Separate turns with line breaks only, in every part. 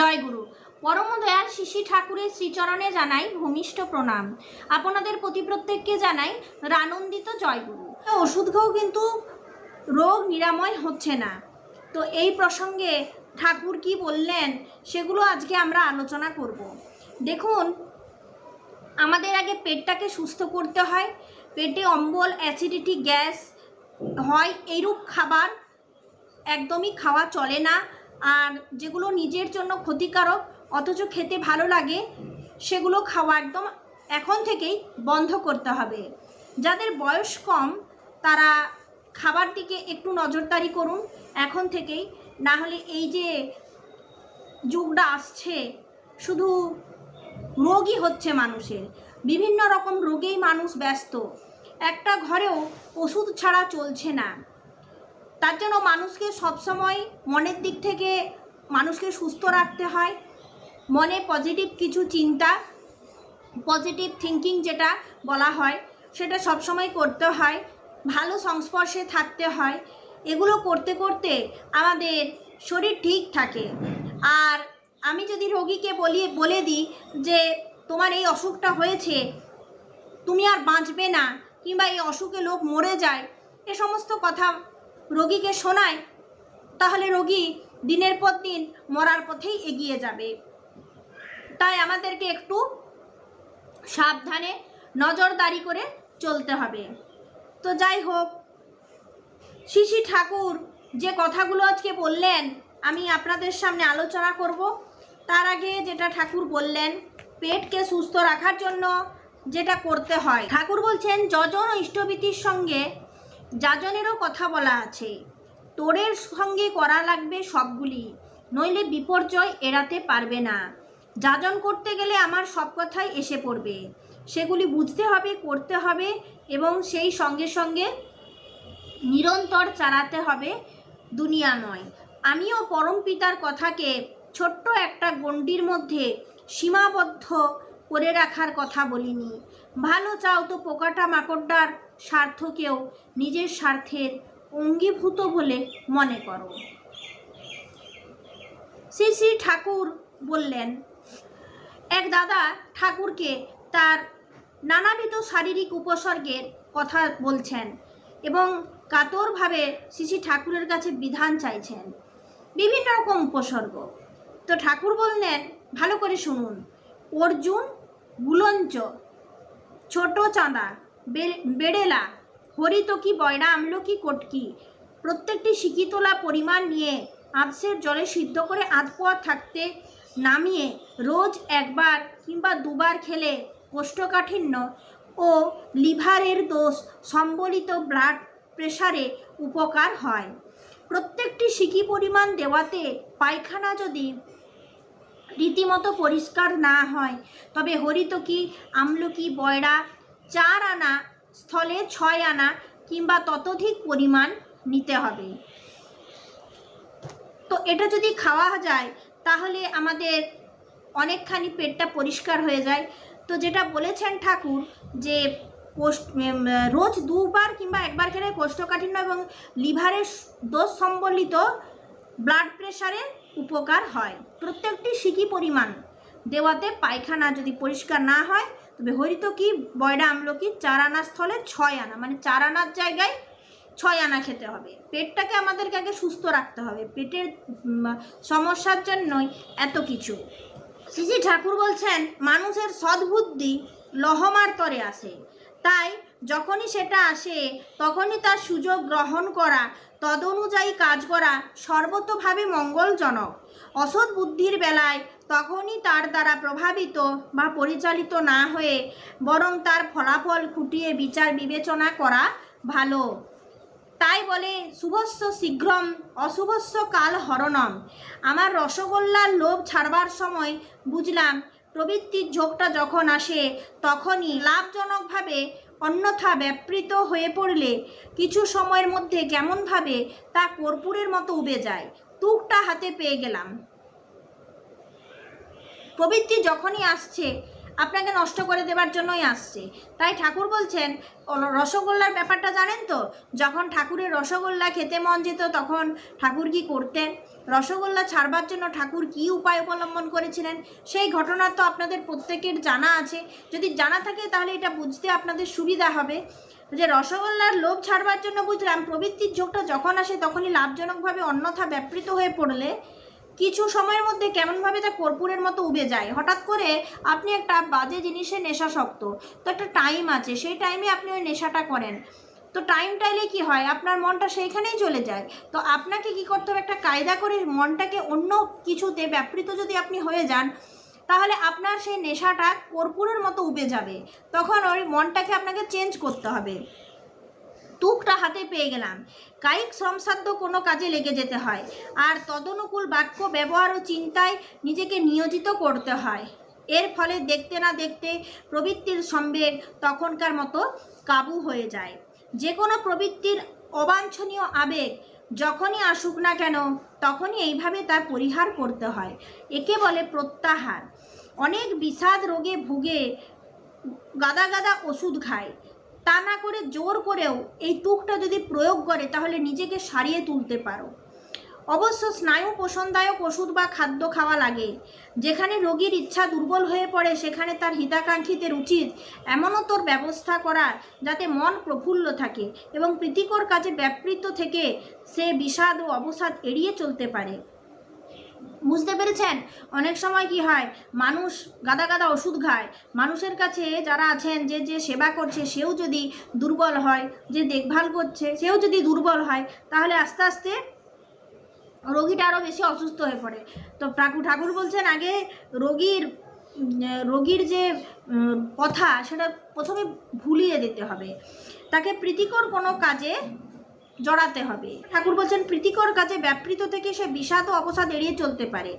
জয়গুরু। পরমদয়াল শিশি ঠাকুরের শ্রীচরণে জানাই ভূমিষ্ঠ প্রণাম। আপনাদের প্রতি প্রত্যেককে জানাই রানন্দিত জয়গুরু। ওষুধ খেয়েও কিন্তু রোগ নিরাময় হচ্ছে না। তো এই প্রসঙ্গে ঠাকুর কি বললেন সেগুলো আজকে আমরা আলোচনা করব। দেখুন, আমাদের আগে পেটটাকে সুস্থ করতে হয়। পেটে অম্বল, অ্যাসিডিটি, গ্যাস হয়, এইরূপ খাবার একদমই খাওয়া চলে না। আর যেগুলো নিজের জন্য ক্ষতিকারক, অথচ খেতে ভালো লাগে, সেগুলো খাওয়া একদম এখন থেকেই বন্ধ করতে হবে। যাদের বয়স কম, তারা খাবার দিকে একটু নজরদারি করুন। এখন থেকেই না হলে এই যে যুগটা আসছে, শুধু রোগই হচ্ছে মানুষের। বিভিন্ন রকম রোগেই মানুষ ব্যস্ত। একটা ঘরেও ওষুধ ছাড়া চলছে না। তার জন্য মানুষকে সবসময় মনের দিক থেকে মানুষকে সুস্থ রাখতে হয়। মনে পজিটিভ কিছু চিন্তা পজিটিভ থিঙ্কিং যেটা বলা হয়, সেটা সবসময় করতে হয়। ভালো সংস্পর্শে থাকতে হয়। এগুলো করতে করতে আমাদের শরীর ঠিক থাকে। আর আমি যদি রোগীকে বলি, বলে দিই যে, তোমার এই অসুখটা হয়েছে, তুমি আর বাঁচবে না। কিংবা, এই অসুখে লোক মরে যায়। এ সমস্ত কথা রোগীকে শোনায়, তাহলে রোগী দিনের পর দিন মরার পথেই এগিয়ে যাবে। তাই আমাদেরকে একটু সাবধানে নজরদারি করে চলতে হবে। তো যাই হোক, শিশি ঠাকুর যে কথাগুলো আজকে বললেন, আমি আপনাদের সামনে আলোচনা করব। তার আগে যেটা ঠাকুর বললেন, পেটকে সুস্থ রাখার জন্য যেটা করতে হয়। ঠাকুর বলছেন, যজন ও ইষ্টভীতির সঙ্গে যাজনেরও কথা বলা আছে। তোরের সঙ্গে করা লাগবে সবগুলি, নইলে বিপর্যয় এড়াতে পারবে না। যাজন করতে গেলে আমার সব কথাই এসে পড়বে। সেগুলি বুঝতে হবে, করতে হবে এবং সেই সঙ্গে সঙ্গে নিরন্তর চালাতে হবে দুনিয়া নয়। আমিও পরম পিতার কথাকে ছোট্ট একটা গণ্ডির মধ্যে সীমাবদ্ধ করে রাখার কথা বলিনি। ভালো চাও তো পোকাটা মাকড়টার স্বার্থকেও নিজের স্বার্থের অঙ্গীভূত বলে মনে করো। শ্রী শ্রী ঠাকুর বললেন, এক দাদা ঠাকুরকে তার নানাবিধ শারীরিক উপসর্গের কথা বলছেন এবং কাতরভাবে শ্রী ঠাকুরের কাছে বিধান চাইছেন। বিভিন্ন রকম উপসর্গ। তো ঠাকুর বললেন, ভালো করে শুনুন। অর্জুন গুলঞ্চ ছোট চাঁদা বেড়েলা। হরিতকি বয়রা আমলকি কটকি? প্রত্যেকটি শিকিতলা পরিমাণ নিয়ে আবসের জলে সিদ্ধ করে আধপোয়া থাকতে নামিয়ে রোজ একবার কিংবা দুবার খেলে কোষ্ঠকাঠিন্য ও লিভারের দোষ সম্বলিত ব্লাড প্রেশারে উপকার হয়। প্রত্যেকটি সিকি পরিমাণ দেওয়াতে পায়খানা যদি রীতিমতো পরিষ্কার না হয়, তবে হরিতকি আমলকি বয়রা চার আনা, স্থলে ছয় আনা কিংবা ততোধিক পরিমাণ নিতে হবে। তো এটা যদি খাওয়া যায়, তাহলে আমাদের অনেকখানি পেটটা পরিষ্কার হয়ে যায়। তো যেটা বলেছেন ঠাকুর যে কোষ্ঠ রোজ দুবার কিংবা একবার খেলে কোষ্ঠকাঠিন্য এবং লিভারের দোষ সম্বলিত ব্লাড প্রেশারে উপকার হয়। প্রত্যেকটি সিকি পরিমাণ। দেওয়াতে পায়খানা যদি পরিষ্কার না হয়, তবে হরিত কি বয়রা আমলকি চার আনা স্থলে ছয় আনা মানে চার আনার জায়গায় ছয় আনা খেতে হবে। পেটটাকে আমাদেরকে আগে সুস্থ রাখতে হবে। পেটের সমস্যার জন্যই এত কিছু। শ্রী ঠাকুর বলছেন, মানুষের সদ্বুদ্ধি লহমার তরে আসে। তাই যখনই সেটা আসে, তখনই তার সুযোগ গ্রহণ করা তদনুযায়ী কাজ করা সর্বতোভাবে মঙ্গলজনক। অসৎ বুদ্ধির বেলায় তখনই তার দ্বারা প্রভাবিত বা পরিচালিত না হয়ে বরং তার ফলাফল খুঁটিয়ে বিচার বিবেচনা করা ভালো। তাই বলে, শুভস্য শীঘ্রম, অশুভস্য কাল হরণম। আমার রসগোল্লার লোভ ছাড়বার সময় বুঝলাম প্রবৃত্তির ঝোঁকটা যখন আসে, তখনই লাভজনকভাবে অন্যথা ব্যাপৃত হয়ে পড়লে কিছু সময়ের মধ্যে কেমনভাবে তা কর্পূরের মতো উবে যায়? তুকটা হাতে পেয়ে গেলাম। প্রবৃত্তি যখনই আসছে আপনাকে নষ্ট করে দেবার জন্যই আসছে। তাই ঠাকুর বলছেন রসগোল্লার ব্যাপারটা জানেন তো? যখন ঠাকুরের রসগোল্লা খেতে মন যেত তখন ঠাকুর কি করতেন? রসগোল্লা ছাড়বার জন্য ঠাকুর কি উপায় অবলম্বন করেছিলেন? সেই ঘটনা তো আপনাদের প্রত্যেকের জানা আছে। যদি জানা থাকে তাহলে এটা বুঝতে আপনাদের সুবিধা হবে। যে রসগোল্লার লোভ ছাড়বার জন্য বুঝলাম, প্রবৃত্তির যোগটা যখন আসে তখনই লাভজনকভাবে অন্যথা ব্যাপৃত হয়ে পড়লে কিছু সময়ের মধ্যে কেমনভাবে তা কর্পূরের মতো উবে যায়? হঠাৎ করে আপনি একটা বাজে জিনিসে নেশাসক্ত তো একটা টাইম আছে, সেই টাইমে আপনি ওই নেশাটা করেন। তো টাইমটা এলে কী হয়? আপনার মনটা সেইখানেই চলে যায়। তো আপনাকে কি করতে হবে? একটা কায়দা করে মনটাকে অন্য কিছুতে ব্যাপৃত যদি আপনি হয়ে যান, তাহলে আপনার সেই নেশাটা কর্পূরের মতো উবে যাবে। তখন ওই মনটাকে আপনাকে চেঞ্জ করতে হবে। তুকটা হাতে পেয়ে গেলাম। কায়িক শ্রমসাধ্য কোনো কাজে লেগে যেতে হয়। আর তদনুকূল বাক্য ব্যবহার ও চিন্তায় নিজেকে নিয়োজিত করতে হয়। এর ফলে দেখতে না দেখতে প্রবৃত্তির সম্বেগ তখনকার মতো কাবু হয়ে যায়। যে কোনো প্রবৃত্তির অবাঞ্ছনীয় আবেগ যখনই আসুক না কেন, তখনই এইভাবে তার পরিহার করতে হয়। একে বলে প্রত্যাহার। অনেক বিষাদ রোগে ভুগে গাদা গাদা ওষুধ খায়। তা না করে জোর করেও এই তুকটা যদি প্রয়োগ করে, তাহলে নিজেকে সারিয়ে তুলতে পারো। অবশ্য স্নায়ু পোষণদায়ক ওষুধ বা খাদ্য খাওয়া লাগে। যেখানে রোগীর ইচ্ছা দুর্বল হয়ে পড়ে, সেখানে তার হিতাকাঙ্ক্ষীদের উচিত এমনও তোর ব্যবস্থা করার যাতে মন প্রফুল্ল থাকে এবং প্রীতিকর কাজে ব্যাপৃত থেকে সে বিষাদ ও অবসাদ এড়িয়ে চলতে পারে। বুঝতে পেরেছেন? অনেক সময় কি হয়, মানুষ গাদা গাদা ওষুধ খায়। মানুষের কাছে যারা আছেন, যে যে সেবা করছে, সেও যদি দুর্বল হয়, যে দেখভাল করছে, সেও যদি দুর্বল হয়, তাহলে আস্তে আস্তে রোগীটা আরও বেশি অসুস্থ হয়ে পড়ে। তো ঠাকুর ঠাকুর বলছেন, আগে রোগীর রোগীর যে কথা, সেটা প্রথমে ভুলিয়ে দিতে হবে। তাকে প্রীতিকর কোনো কাজে জড়াতে হবে। ঠাকুর বলছেন, প্রীতিকর কাজে ব্যাপৃত থেকে সে বিষাদ ও অবসাদ এড়িয়ে চলতে পারে।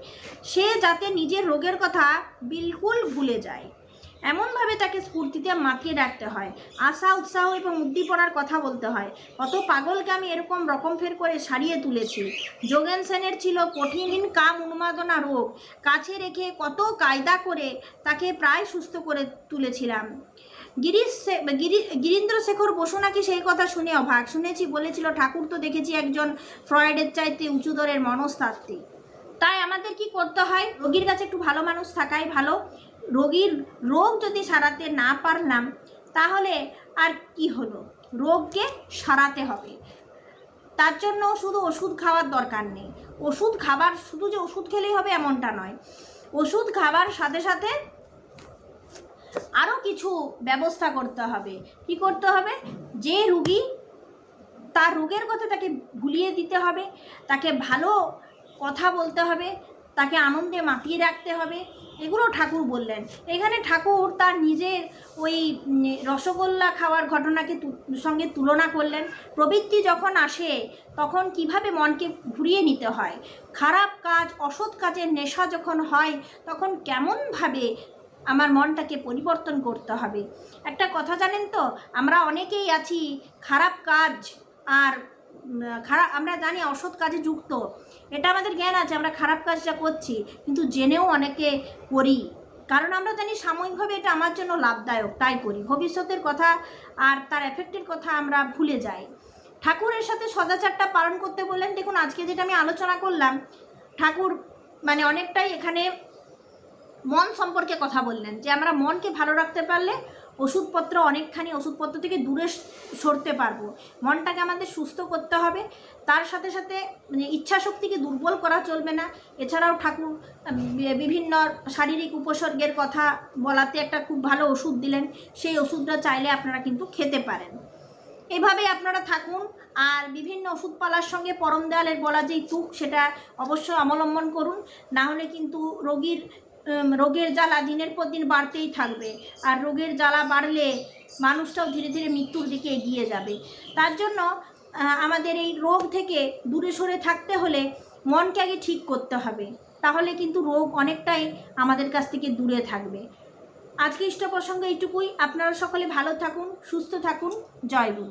সে যাতে নিজের রোগের কথা বিলকুল ভুলে যায়। এমনভাবে তাকে স্ফূর্তিতে মাতিয়ে রাখতে হয়। আশা, উৎসাহ এবং উদ্দীপনার কথা বলতে হয়। কত পাগলকে আমি এরকম রকম ফের করে সারিয়ে তুলেছি। যোগেন সেনের ছিল কঠিন কাম উন্মাদনা রোগ। কাছে রেখে কত কায়দা করে তাকে প্রায় সুস্থ করে তুলেছিলাম। গিরিশ গিরি- শেখর বসু নাকি সেই কথা শুনে অবাক। শুনেছি, বলেছিল, ঠাকুর তো দেখেছি একজন ফ্রয়েডের চাইতে উঁচু দরের মনস্তাত্ত্বিক। তাই আমাদের কি করতে হয়? রোগীর কাছে একটু ভালো মানুষ থাকাই ভালো। রোগীর, রোগ যদি সারাতে না পারলাম, তাহলে আর কি হলো? রোগকে সারাতে হবে। তার জন্য শুধু ওষুধ খাওয়ার দরকার নেই। ওষুধ খাবার, শুধু যে ওষুধ খেলেই হবে এমনটা নয়। ওষুধ খাবার সাথে সাথে আরও কিছু ব্যবস্থা করতে হবে। কি করতে হবে? যে রুগী, তার রোগের কথা তাকে ভুলিয়ে দিতে হবে, তাকে ভালো কথা বলতে হবে, তাকে আনন্দে মাতিয়ে রাখতে হবে, এগুলো ঠাকুর বললেন। এখানে ঠাকুর তার নিজের ওই রসগোল্লা খাওয়ার ঘটনাকে সঙ্গে তুলনা করলেন। প্রবৃত্তি যখন আসে, তখন কীভাবে মনকে ঘুরিয়ে নিতে হয়? খারাপ কাজ, অসৎ কাজের নেশা যখন হয়, তখন কেমনভাবে আমার মনটাকে পরিবর্তন করতে হবে। একটা কথা জানেন তো, আমরা অনেকেই আছি খারাপ কাজ আর খারাপ আমরা জানি অসৎ কাজে যুক্ত। এটা আমাদের জ্ঞান আছে, আমরা খারাপ কাজটা করছি, কিন্তু জেনেও অনেকে করি। কারণ আমরা জানি সাময়িকভাবে এটা আমার জন্য লাভদায়ক, তাই করি। ভবিষ্যতের কথা আর তার এফেক্টের কথা আমরা ভুলে যাই। ঠাকুরের সাথে সদাচারটা পালন করতে বললেন, দেখুন আজকে যেটা আমি আলোচনা করলাম, ঠাকুর মানে অনেকটাই এখানে মন সম্পর্কে কথা বললেন, যে আমরা মনকে ভালো রাখতে পারলে ওষুধপত্র অনেকখানি ওষুধপত্র থেকে দূরে সরতে পারব। মনটাকে আমাদের সুস্থ করতে হবে, তার সাথে সাথে মানে ইচ্ছা শক্তিকে দুর্বল করা চলবে না। এছাড়াও ঠাকুর বিভিন্ন শারীরিক উপসর্গের কথা বলাতে একটা খুব ভালো ওষুধ দিলেন, সেই ওষুধটা চাইলে আপনারা কিন্তু খেতে পারেন। এভাবে আপনারা থাকুন, আর বিভিন্ন ওষুধপালার সঙ্গে পরম দেয়ালের বলা যেই তুক, সেটা অবশ্যই অবলম্বন করুন। না হলে কিন্তু রোগীর রোগের জ্বালা দিনের পর দিন বাড়তেই থাকবে। আর রোগের জ্বালা বাড়লে মানুষটাও ধীরে ধীরে মৃত্যুর দিকে এগিয়ে যাবে। তার জন্য আমাদের এই রোগ থেকে দূরে সরে থাকতে হলে মনকে আগে ঠিক করতে হবে। তাহলে কিন্তু রোগ অনেকটাই আমাদের কাছ থেকে দূরে থাকবে। আজকে ইষ্ট প্রসঙ্গ এইটুকুই। আপনারা সকলে ভালো থাকুন, সুস্থ থাকুন। জয় গুরু।